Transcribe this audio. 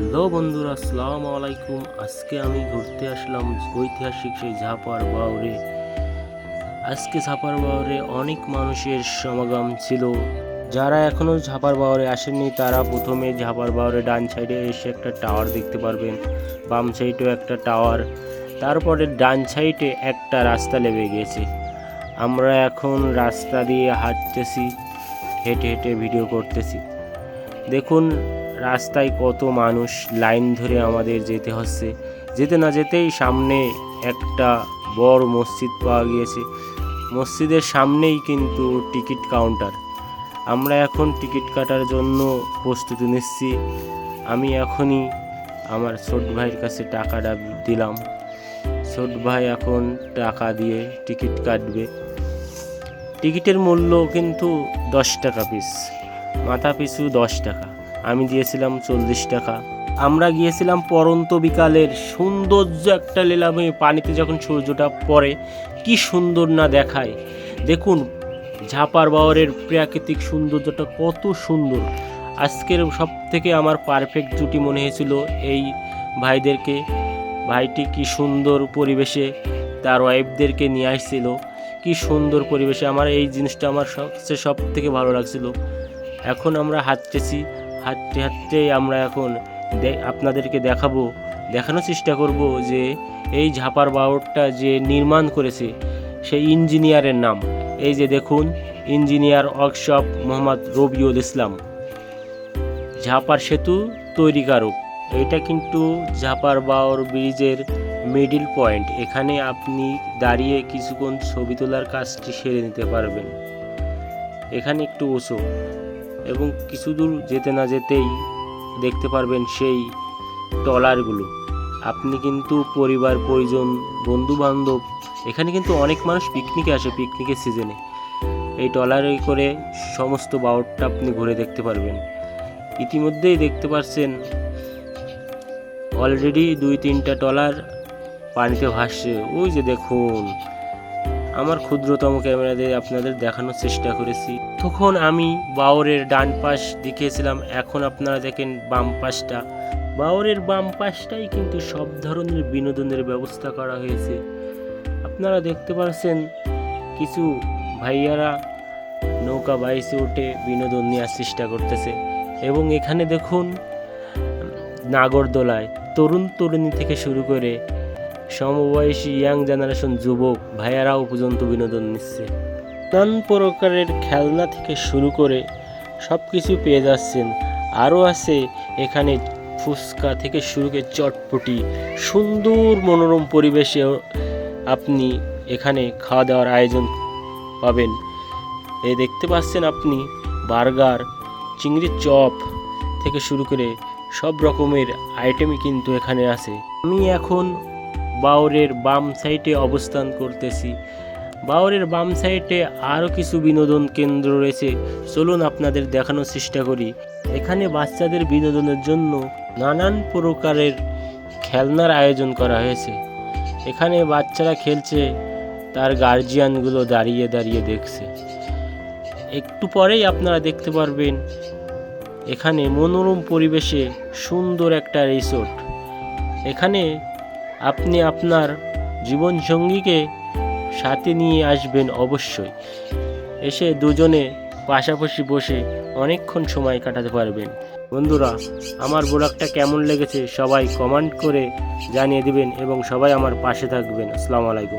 Hello বন্ধুরা, আসসালামু আলাইকুম। আজকে আমি ঘুরতে আসলাম ঐতিহাসিক সেই ঝাপার বাউরে। আজকে ঝাপার বাউরে অনেক মানুষের সমাগম ছিল। যারা এখনও ঝাপার বাউরে আসেননি, তারা প্রথমে ঝাপার বাউরে ডান সাইডে এসে একটা টাওয়ার দেখতে পারবেন। বাম সাইডেও একটা টাওয়ার। তারপরে ডান সাইডে একটা রাস্তা লেবে গেছে। আমরা এখন রাস্তা দিয়ে হাঁটতেছি, হেঁটে হেঁটে ভিডিও করতেছি। দেখুন রাস্তায় কত মানুষ লাইন ধরে আমাদের যেতে হচ্ছে। যেতে না যেতেই সামনে একটা বড় মসজিদ পাওয়া গিয়েছে। মসজিদের সামনেই কিন্তু টিকিট কাউন্টার। আমরা এখন টিকিট কাটার জন্য প্রস্তুতি নিচ্ছি। আমি এখনই আমার ছোট ভাইয়ের কাছে টাকাটা দিলাম। ছোট ভাই এখন টাকা দিয়ে টিকিট কাটবে। টিকিটের মূল্য কিন্তু দশ টাকা পিস মাথা পিছু দশ টাকা। আমি দিয়েছিলাম চল্লিশ টাকা। আমরা গিয়েছিলাম পরন্ত বিকালের সৌন্দর্য একটা নিলামে পানিতে যখন সূর্যটা পড়ে, কি সুন্দর না দেখায়। দেখুন, ঝাপার বাওয়ারের প্রাকৃতিক সৌন্দর্যটা কত সুন্দর। আজকের সব থেকে আমার পারফেক্ট জুটি মনে হয়েছিল এই ভাইদেরকে। ভাইটি কি সুন্দর পরিবেশে তার ওয়াইফদেরকে নিয়ে আসছিল। কি সুন্দর পরিবেশে আমার এই জিনিসটা আমার সবচেয়ে সব থেকে ভালো লাগছিল। এখন আমরা হাঁটতেছি। হাঁটতে হাঁটতেই আমরা এখন আপনাদেরকে দেখাবো, দেখানোর চেষ্টা করব যে এই ঝাপার বাওরটা যে নির্মাণ করেছে, সেই ইঞ্জিনিয়ারের নাম। এই যে দেখুন, ইঞ্জিনিয়ার ওয়ার্কশপ মোহাম্মদ রবিউল ইসলাম। ঝাপার সেতু তৈরিকারক। এটা কিন্তু ঝাপার বাওর ব্রিজের মিডিল পয়েন্ট এখানে আপনি দাঁড়িয়ে কিছুক্ষণ ছবি তোলার কাজটি সেরে নিতে পারবেন। এখানে একটু উঁচু এবং কিছু দূর যেতে না যেতেই দেখতে পারবেন সেই ট্রলারগুলো। আপনি কিন্তু পরিবার, পরিজন বন্ধু বান্ধব এখানে কিন্তু অনেক মানুষ পিকনিকে আসে পিকনিকের সিজনে এই ট্রলারে করে সমস্ত বাউরটা আপনি ঘুরে দেখতে পারবেন। ইতিমধ্যেই দেখতে পাচ্ছেন অলরেডি দুই তিনটা ট্রলার পানিতে ভাসছে। ওই যে দেখুন আমার ক্ষুদ্রতম ক্যামেরা দিয়ে আপনাদের দেখানোর চেষ্টা করেছি। তখন আমি বাওরের ডান পাশ দেখিয়েছিলাম, এখন আপনারা দেখেন বাম পাশটা। বাওরের বাম পাশটাই কিন্তু সব ধরনের বিনোদনের ব্যবস্থা করা হয়েছে। আপনারা দেখতে পাচ্ছেন কিছু ভাইয়ারা নৌকা বাইসে উঠে বিনোদন নেওয়ার চেষ্টা করতেছে। এবং এখানে দেখুন, নাগরদোলায় তরুণ তরুণী থেকে শুরু করে সমবয়সী ইয়াং জেনারেশন যুবক ভাইয়ারাও পর্যন্ত বিনোদন নিচ্ছে। নানান প্রকারের খেলনা থেকে শুরু করে সব কিছু পেয়ে যাচ্ছেন। আরও আছে এখানে ফুচকা থেকে শুরু করে চটপটি। সুন্দর মনোরম পরিবেশে আপনি এখানে খাওয়া দাওয়ার আয়োজন পাবেন। এই দেখতে পাচ্ছেন আপনি বার্গার চিংড়ির চপ থেকে শুরু করে সব রকমের আইটেমই কিন্তু এখানে আছে। আমি এখন বাওরের বাম সাইডে অবস্থান করতেছি। বাওরের বাম সাইডে আরও কিছু বিনোদন কেন্দ্র রয়েছে। চলুন আপনাদের দেখানোর চেষ্টা করি। এখানে বাচ্চাদের বিনোদনের জন্য নানান প্রকারের খেলনার আয়োজন করা হয়েছে। এখানে বাচ্চারা খেলছে, তার গার্জিয়ানগুলো দাঁড়িয়ে দাঁড়িয়ে দেখছে। একটু পরেই আপনারা দেখতে পারবেন, এখানে মনোরম পরিবেশে সুন্দর একটা রিসোর্ট এখানে আপনি আপনার জীবনসঙ্গীকে সাথে নিয়ে আসবেন অবশ্যই। এসে দুজনে পাশাপাশি বসে অনেকক্ষণ সময় কাটাতে পারবেন। বন্ধুরা, আমার ব্লগটা কেমন লেগেছে সবাই কমেন্ট করে জানিয়ে দিবেন এবং সবাই আমার পাশে থাকবেন। আসসালামু আলাইকুম।